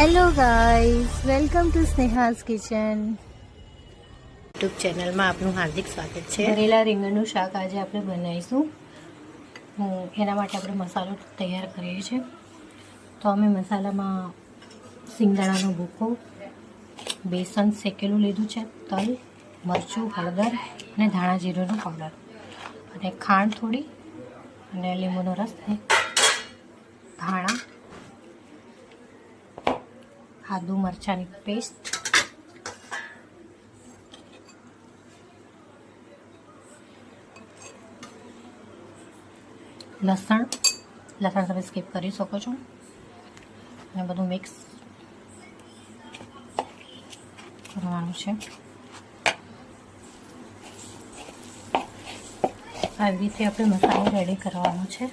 Hello guys welcome to Sneha's kitchen YouTube ચેનલમાં આપનું હાર્દિક સ્વાગત છે. ભરેલા રીંગણનું શાક આજે આપણે બનાવીશું. હું એના માટે આપણે મસાલો તૈયાર કરીએ છીએ. તો અમે મસાલામાં સિંગદાણાનો ભૂકો બેસન શેકેલું લીધું છે તલ મરચું હળદર અને ધાણા જીરુંનો પાવડર. અને ખાંડ થોડી અને લીંબુનો રસ અને ધાણા. આદુ મરચાંની પેસ્ટ લસણ. લસણ તમે સ્કીપ કરી શકો છો. અને બધું મિક્સ કરવાનું છે. આવી રીતે આપણે મસાલો રેડી કરવાનો છે.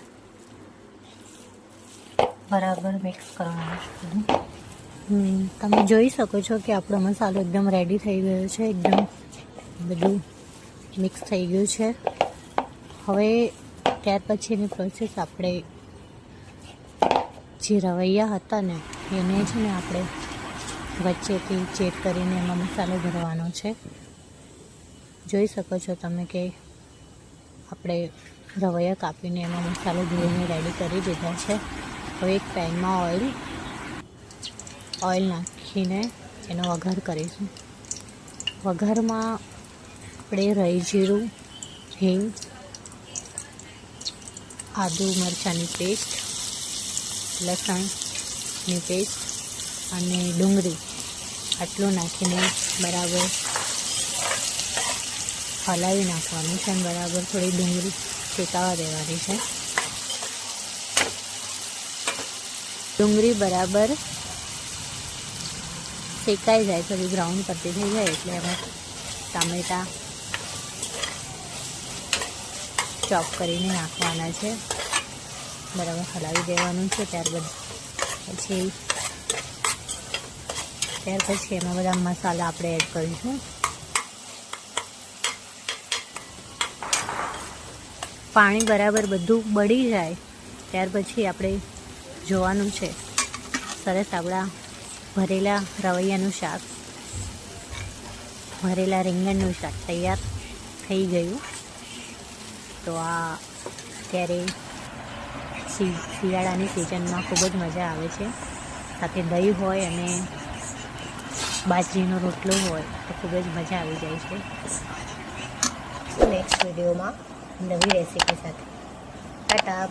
બરાબર મિક્સ કરવાનું છે બધું. તમે જોઈ શકો છો કે આપણો મસાલો એકદમ રેડી થઈ ગયો છે, એકદમ બધું મિક્સ થઈ ગયું છે. હવે ત્યાર પછીની પ્રોસેસ આપણે જે રવૈયા હતા ને, એને છે ને આપણે વચ્ચેથી ચેક કરીને એમાં મસાલો ભરવાનો છે. જોઈ શકો છો તમે કે આપણે રવૈયા કાપીને એમાં મસાલો ભરીને રેડી કરી દીધા છે. હવે એક પેનમાં ઓઇલ ઓઇલ નાખીને એનો વઘાર કરીશું. વઘારમાં આપણે રહી જીરું, હિંગ, આદુ મરચાંની પેસ્ટ, લસણની પેસ્ટ અને ડુંગળી આટલું નાખીને બરાબર હલાવી નાખવાનું છે અને બરાબર થોડી ડુંગળી ચેતાવા દેવાની છે. ડુંગળી બરાબર શેકાઈ જાય થોડી બ્રાઉન પતી થઈ જાય એટલે એમાં ટામેટા ચોપ કરીને નાખવાના છે. બરાબર હલાવી દેવાનું છે ત્યારબાદ પછી, ત્યાર પછી એમાં બધા મસાલા આપણે એડ કરીશું. પાણી બરાબર બધું બળી જાય, ત્યાર પછી આપણે જોવાનું છે. સરસ આપણા ભરેલા રવૈયાનું શાક. ભરેલા રીંગણનું શાક તૈયાર થઈ ગયું. તો આ અત્યારે શિયાળાની સિઝનમાં ખૂબ જ મજા આવે છે. સાથે દહીં હોય અને બાજરીનો રોટલો હોય તો ખૂબ જ મજા આવી જાય છે. નેક્સ્ટ વિડીયોમાં નવી રેસીપી સાથે. ટાટા.